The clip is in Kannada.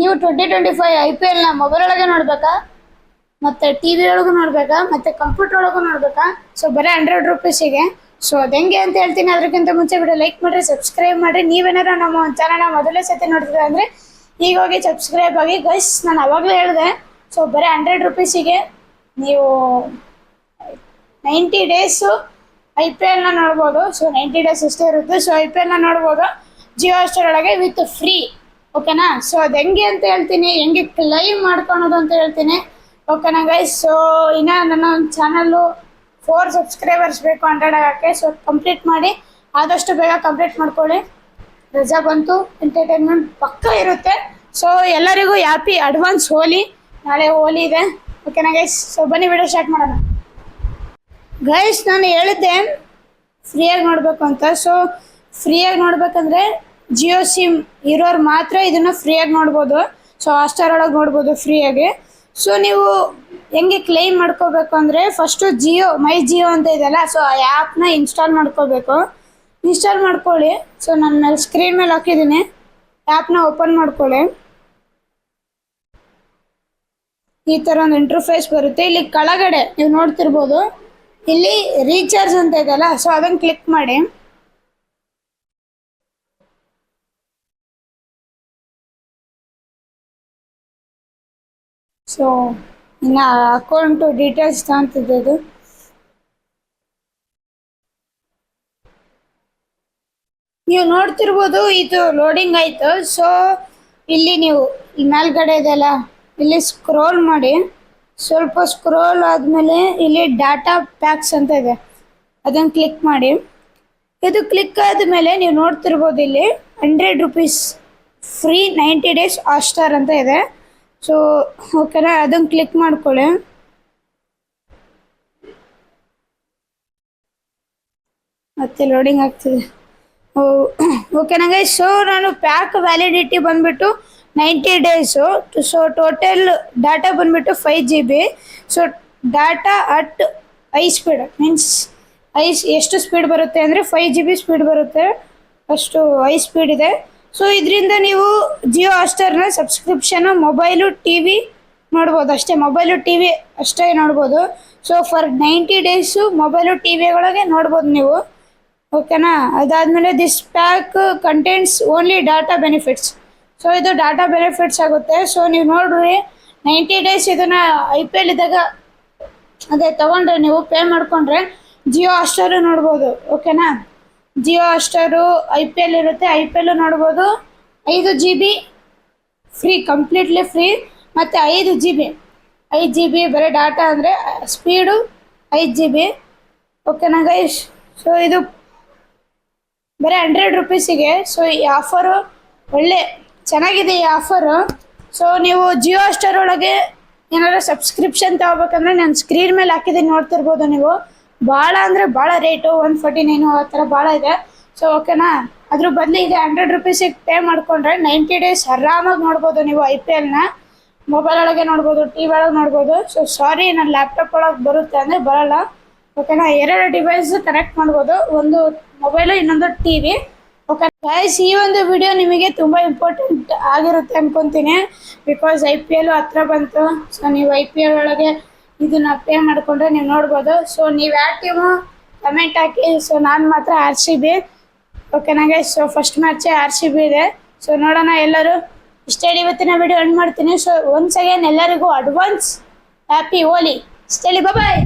ನೀವು twenty twenty five I P ಎಲ್ನ mobile ಒಳಗೆ ನೋಡ್ಬೇಕಾ? ಮತ್ತು ಟಿ ವಿ ಒಳಗೂ ನೋಡ್ಬೇಕಾ? ಮತ್ತೆ ಕಂಪ್ಯೂಟರ್ ಒಳಗೂ ನೋಡ್ಬೇಕಾ? ಸೊ ಬರೀ ಹಂಡ್ರೆಡ್ ರುಪೀಸಿಗೆ ಸೊ ಅದು ಹೆಂಗೆ ಅಂತ ಹೇಳ್ತೀನಿ ಅದಕ್ಕಿಂತ ಮುಂಚೆ ಬಿಡಿ ಲೈಕ್ ಮಾಡಿರಿ ಸಬ್ಸ್ಕ್ರೈಬ್ ಮಾಡಿರಿ. ನೀವೇನಾರು ನಮ್ಮ ಚಾನಲ್ನ ಮೊದಲೇ ಸತಿ ನೋಡ್ತಿದ್ರೆ ಅಂದರೆ ಈಗ ಹೋಗಿ ಸಬ್ಸ್ಕ್ರೈಬ್ ಆಗಿ. ಗೈಸ್ ನಾನು ಅವಾಗಲೇ ಹೇಳಿದೆ. ಸೊ ಬರೀ ಹಂಡ್ರೆಡ್ ರುಪೀಸಿಗೆ ನೀವು ನೈಂಟಿ ಡೇಸು ಐ ಪಿ ಎಲ್ನ ನೋಡ್ಬೋದು. ಸೊ ನೈಂಟಿ ಡೇಸ್ ಇಷ್ಟೇ ಇರುತ್ತೆ. ಸೊ ಐ ಪಿ ಎಲ್ನ ನೋಡ್ಬೋದು. ಜಿಯೋ ಸ್ಟಾರ್ ಒಳಗೆ ವಿತ್ ಫ್ರೀ ಓಕೆನಾ? ಸೊ ಅದು ಹೆಂಗೆ ಅಂತ ಹೇಳ್ತೀನಿ, ಹೆಂಗೆ ಕ್ಲೈಮ್ ಮಾಡ್ಕೊಳೋದು ಅಂತ ಹೇಳ್ತೀನಿ. ಓಕೆನಾ ಗೈಸ್ ಸೊ ಇನ್ನು ನನ್ನ ಒಂದು ಚಾನಲ್ಲು ಫೋರ್ ಸಬ್ಸ್ಕ್ರೈಬರ್ಸ್ ಬೇಕು ಹಂಡ್ರೆಡ್ ಆಗೋಕ್ಕೆ. ಸೊ ಕಂಪ್ಲೀಟ್ ಮಾಡಿ, ಆದಷ್ಟು ಬೇಗ ಕಂಪ್ಲೀಟ್ ಮಾಡ್ಕೊಳ್ಳಿ. ರಜಾ ಬಂತು ಎಂಟರ್ಟೈನ್ಮೆಂಟ್ ಪಕ್ಕ ಇರುತ್ತೆ. ಸೊ ಎಲ್ಲರಿಗೂ ಹ್ಯಾಪಿ ಅಡ್ವಾನ್ಸ್ ಹೋಲಿ ನಾಳೆ ಹೋಲಿ ಇದೆ. ಓಕೆನಾ ಗೈಸ್ ಸೊ ಬನ್ನಿ ವಿಡಿಯೋ ಸ್ಟಾರ್ಟ್ ಮಾಡೋಣ. ಗೈಸ್ ನಾನು ಹೇಳಿದ್ದೆ ಫ್ರೀಯಾಗಿ ನೋಡಬೇಕು ಅಂತ. ಸೊ ಫ್ರೀಯಾಗಿ ನೋಡ್ಬೇಕಂದ್ರೆ ಜಿಯೋ ಸಿಮ್ ಇರೋರು ಮಾತ್ರ ಇದನ್ನು ಫ್ರೀಯಾಗಿ ನೋಡ್ಬೋದು. ಸೊ ಹಾಸ್ಟಾರ್ ಒಳಗೆ ನೋಡ್ಬೋದು ಫ್ರೀಯಾಗಿ ಸೊ ನೀವು ಹೆಂಗೆ ಕ್ಲೈಮ್ ಮಾಡ್ಕೋಬೇಕು ಅಂದರೆ ಫಸ್ಟು ಜಿಯೋ, ಮೈ ಜಿಯೋ ಅಂತ ಇದೆಯಲ್ಲ ಸೊ ಆ ಆ್ಯಪ್ನ ಇನ್ಸ್ಟಾಲ್ ಮಾಡ್ಕೋಬೇಕು. ಇನ್ಸ್ಟಾಲ್ ಮಾಡ್ಕೊಳ್ಳಿ. ಸೊ ನಾನು ಸ್ಕ್ರೀನ್ ಮೇಲೆ ಹಾಕಿದ್ದೀನಿ. ಆ್ಯಪ್ನ ಓಪನ್ ಮಾಡ್ಕೊಳ್ಳಿ. ಈ ಥರ ಒಂದು ಇಂಟರ್ಫೇಸ್ ಬರುತ್ತೆ. ಇಲ್ಲಿ ಕೆಳಗಡೆ ನೀವು ನೋಡ್ತಿರ್ಬೋದು. ಇಲ್ಲಿ ರೀಚಾರ್ಜ್ ಅಂತ ಇದೆಯಲ್ಲ ಸೊ ಅದನ್ನು ಕ್ಲಿಕ್ ಮಾಡಿ. ಸೊ ಇನ್ನು ಅಕೌಂಟ್ ಡೀಟೇಲ್ಸ್ ತಗೊಂತಿದ್ದೆ ಅದು ನೀವು ನೋಡ್ತಿರ್ಬೋದು ಇದು ಲೋಡಿಂಗ್ ಆಯಿತು. ಸೊ ಇಲ್ಲಿ ನೀವು ಈ ಮೇಲ್ಗಡೆ ಇದೆಲ್ಲ, ಇಲ್ಲಿ ಸ್ಕ್ರೋಲ್ ಮಾಡಿ. ಸ್ವಲ್ಪ ಸ್ಕ್ರೋಲ್ ಆದಮೇಲೆ ಇಲ್ಲಿ ಡಾಟಾ ಪ್ಯಾಕ್ಸ್ ಅಂತ ಇದೆ. ಅದನ್ನು ಕ್ಲಿಕ್ ಮಾಡಿ. ಇದು ಕ್ಲಿಕ್ ಆದಮೇಲೆ ನೀವು ನೋಡ್ತಿರ್ಬೋದು ಇಲ್ಲಿ hundred rupees free ninety days Hotstar ಅಂತ ಇದೆ. ಸೊ ಓಕೆನಾ ಅದನ್ನು ಕ್ಲಿಕ್ ಮಾಡ್ಕೊಳ್ಳಿ ಮತ್ತೆ ಲೋಡಿಂಗ್ ಆಗ್ತಿದೆ. ಓಕೆ ನಂಗೆ ಸೊ ನಾನು ಪ್ಯಾಕ್ ವ್ಯಾಲಿಡಿಟಿ ಬಂದ್ಬಿಟ್ಟು ninety days so total data ಬಂದ್ಬಿಟ್ಟು five G B so data at high speed means I ಎಷ್ಟು ಸ್ಪೀಡ್ ಬರುತ್ತೆ ಅಂದರೆ ಫೈವ್ ಜಿ ಬಿ ಸ್ಪೀಡ್ ಬರುತ್ತೆ. ಅಷ್ಟು ಐ ಸ್ಪೀಡ್ ಇದೆ. ಸೊ ಇದರಿಂದ ನೀವು ಜಿಯೋ ಆಸ್ಟರ್ನ ಸಬ್ಸ್ಕ್ರಿಪ್ಷನು ಮೊಬೈಲು ಟಿ ವಿ ನೋಡ್ಬೋದು ಅಷ್ಟೇ. ಮೊಬೈಲು ಟಿ ವಿ ಅಷ್ಟೇ ನೋಡ್ಬೋದು. So for ninety days mobile T ವಿಗಳಿಗೆ ನೋಡ್ಬೋದು ನೀವು. ಓಕೆನಾ ಅದಾದಮೇಲೆ this pack contents only data benefits so ಇದು ಡಾಟಾ ಬೆನಿಫಿಟ್ಸ್ ಆಗುತ್ತೆ. ಸೊ ನೀವು ನೋಡ್ರಿ ನೈಂಟಿ ಡೇಸ್ ಇದನ್ನು ಐ ಪಿ ಎಲ್ ಇದ್ದಾಗ ಅದೇ ತೊಗೊಂಡ್ರೆ ನೀವು ಪೇ ಮಾಡಿಕೊಂಡ್ರೆ ಜಿಯೋ ಅಷ್ಟರೂ ನೋಡ್ಬೋದು. ಓಕೆನಾ Jio Hotstar I P L ಇರುತ್ತೆ. ಐ ಪಿ ಎಲ್ ನೋಡ್ಬೋದು. ಐದು G B free completely free ಮತ್ತು ಐದು ಜಿ ಬಿ ಐದು ಜಿ ಬಿ ಬರೀ ಡಾಟಾ ಅಂದರೆ ಸ್ಪೀಡು ಐದು ಜಿ ಬಿ ಓಕೆನಾ ಗೈಸ್ ಸೊ ಇದು ಬರೀ ಹಂಡ್ರೆಡ್ ರುಪೀಸಿಗೆ ಸೊ ಈ ಆಫರು ಒಳ್ಳೆ, ಚೆನ್ನಾಗಿದೆ ಈ ಆಫರು ಸೊ ನೀವು ಜಿಯೋ ಸ್ಟಾರ್ ಒಳಗೆ ಏನಾದ್ರು ಸಬ್ಸ್ಕ್ರಿಪ್ಷನ್ ತಗೋಬೇಕಂದ್ರೆ ನಾನು ಸ್ಕ್ರೀನ್ ಮೇಲೆ ಹಾಕಿದ್ದೀನಿ, ನೋಡ್ತಿರ್ಬೋದು ನೀವು. ಭಾಳ ಅಂದರೆ ಭಾಳ ರೇಟು ಒನ್ ಫಾರ್ಟಿ ನೈನು ಆ ಥರ ಭಾಳ ಇದೆ. ಸೊ ಓಕೆನಾ ಅದ್ರ ಬದಲು ಇದೆ ಹಂಡ್ರೆಡ್ ರುಪೀಸಿಗೆ ಪೇ ಮಾಡ್ಕೊಂಡ್ರೆ ನೈಂಟಿ ಡೇಸ್ ಆರಾಮಾಗಿ ನೋಡ್ಬೋದು ನೀವು ಐ ಪಿ ಎಲ್ನ ಮೊಬೈಲ್ ಒಳಗೆ ನೋಡ್ಬೋದು ಟಿ ವಿ ಒಳಗೆ ನೋಡ್ಬೋದು. ಸೊ ಸಾರಿ ನನ್ನ ಲ್ಯಾಪ್ಟಾಪ್ ಒಳಗೆ ಬರುತ್ತೆ ಅಂದರೆ ಬರಲ್ಲ. ಓಕೆನಾ ಎರಡು ಡಿವೈಸ್ ಕನೆಕ್ಟ್ ಮಾಡ್ಬೋದು. ಒಂದು ಮೊಬೈಲು ಇನ್ನೊಂದು ಟಿ ವಿ ಓಕೆ ಗೈಸ್ ಈ ಒಂದು ವಿಡಿಯೋ ನಿಮಗೆ ತುಂಬ ಇಂಪಾರ್ಟೆಂಟ್ ಆಗಿರುತ್ತೆ ಅನ್ಕೊತೀನಿ. ಬಿಕಾಸ್ ಐ ಪಿ ಎಲ್ ಹತ್ರ ಬಂತು. ಸೊ ನೀವು ಐ ಪಿ ಎಲ್ ಒಳಗೆ ಇದನ್ನ ಪೇ ಮಾಡಿಕೊಂಡ್ರೆ ನೀವು ನೋಡ್ಬೋದು. ಸೊ ನೀವು ಟೀಮು ಕಮೆಂಟ್ ಹಾಕಿ. ಸೊ ನಾನು ಮಾತ್ರ ಆರ್ ಸಿ ಬಿ ಓಕೆನಾ ನಂಗೆ ಸೊ ಫಸ್ಟ್ ಮ್ಯಾಚೇ ಆರ್ ಸಿ ಬಿ ಇದೆ. ಸೊ ನೋಡೋಣ ಎಲ್ಲರೂ. ಇಷ್ಟೇ ಇವತ್ತಿನ ವಿಡಿಯೋ ಎಂಡ್ ಮಾಡ್ತೀನಿ. ಸೊ ಒನ್ಸ್ ಅಗೇನ್ ಎಲ್ಲರಿಗೂ ಅಡ್ವಾನ್ಸ್ ಹ್ಯಾಪಿ ಹೋಲಿ ಇಷ್ಟೇಳಿ ಬಾಯ್